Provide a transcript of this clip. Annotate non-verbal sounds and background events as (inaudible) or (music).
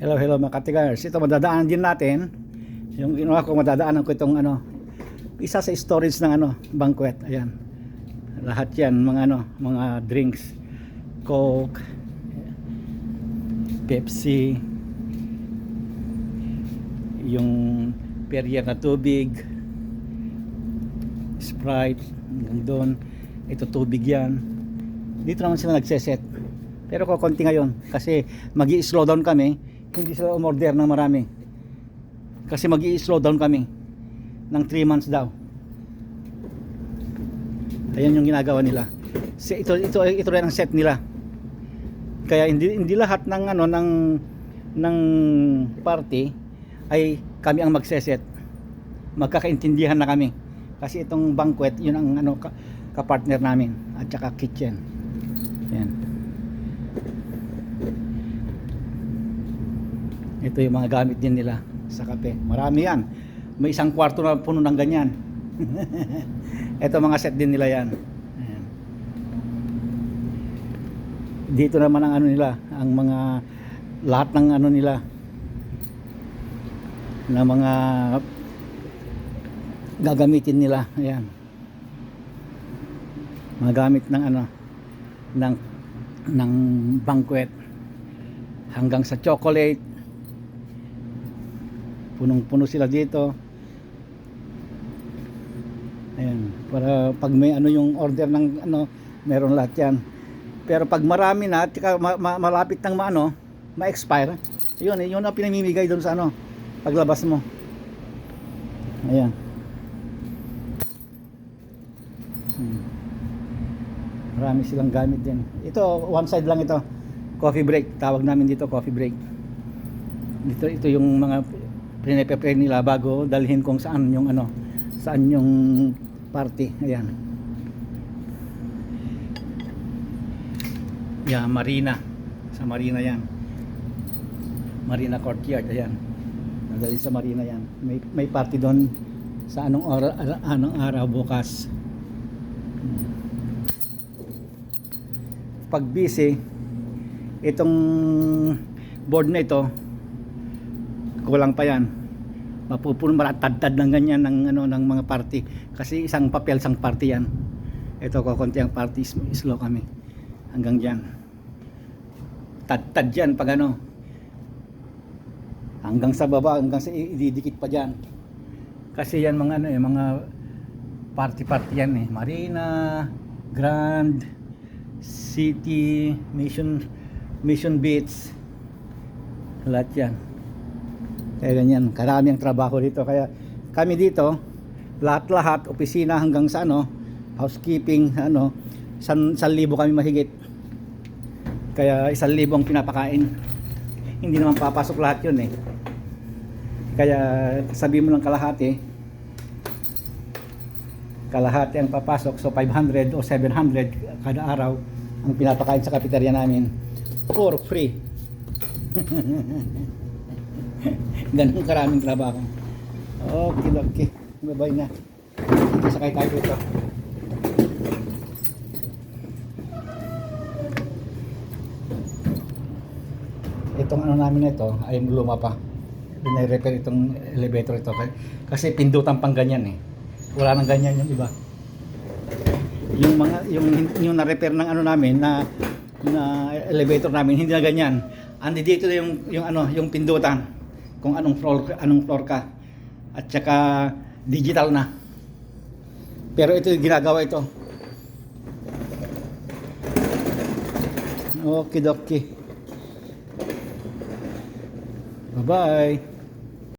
Hello, hello mga katigars. Ito madadaanan din natin. Yung ginawa ko madadaanan ko itong ano isa sa storage ng ano banquet. Ayan. Lahat 'yan mga ano, mga drinks. Coke, Pepsi, yung Perrier na tubig, Sprite, hanggang doon. Ito tubig yan. Dito naman sila nagseset. Pero kukunti ngayon kasi mag slow down kami. Hindi sila umorder ng marami. Kasi mag slow down kami ng 3 months daw. Ayan yung ginagawa nila. Si- Ito ito ito rin ang set nila. Kaya hindi hindi lahat ng ano ng ng party ay kami ang magseset. Magkakaintindihan na kami. Kasi itong banquet, yun ang ano ka, ka-partner namin at saka kitchen. Yan. Ito yung mga gamit din nila sa kape. Marami yan. May isang kwarto na puno ng ganyan. (laughs) Ito mga set din nila yan. Ayan. Dito naman ang ano nila, ang mga lahat ng ano nila na mga gagamitin nila. Ayan. Mga gamit ng ano ng ng banquet hanggang sa chocolate punong-puno sila dito. Ayan para pag may ano yung order ng ano meron lahat yan. Pero pag marami na at saka ma- ma- malapit ng maano ma-expire yun yun ang pinamimigay doon sa ano paglabas mo. Ayan. Hmm. marami silang gamit din. Ito one side lang ito. Coffee break tawag namin dito coffee break. Dito ito yung mga piniprepare nila bago dalhin kung saan yung ano saan yung party. Ayan. Yeah marina. Sa marina yan. Marina courtyard ayan. Nadali sa marina yan. May, may party doon sa anong araw, anong araw bukas. Pag busy itong board na ito kulang pa yan. Mapupuno maratadtad ng ganyan ng ano ng mga party. Kasi isang papel isang party yan. Ito ko konti ang party slow kami. Hanggang diyan tad-tad yan pag ano. Hanggang sa baba hanggang sa ididikit pa diyan kasi yan mga ano eh mga party party yan eh. Marina Grand City Mission Mission Beach lahat yan kaya ganyan, karami ang trabaho dito. Kaya kami dito, lahat-lahat, opisina hanggang sa ano, housekeeping, ano, san, san libo kami mahigit. Kaya isang libo ang pinapakain. Hindi naman papasok lahat yun eh. Kaya sabi mo lang kalahati, kalahati ang papasok, so 500 o 700 kada araw ang pinapakain sa kafeteria namin for free. (laughs) (laughs) Ganun karaming trabaho. Okay, okay. Bye-bye na. Sakay tayo dito. Itong ano namin ito ay luma pa. Dinay-repair itong elevator ito. Kasi pindutan pang ganyan eh. Wala nang ganyan yung iba. Yung mga yung yung na-repair ng ano namin na na elevator namin hindi na ganyan. Andi dito yung yung ano, yung pindutan kung anong floor anong floor ka. At saka digital na. Pero ito yung ginagawa ito. Okay dokie bye bye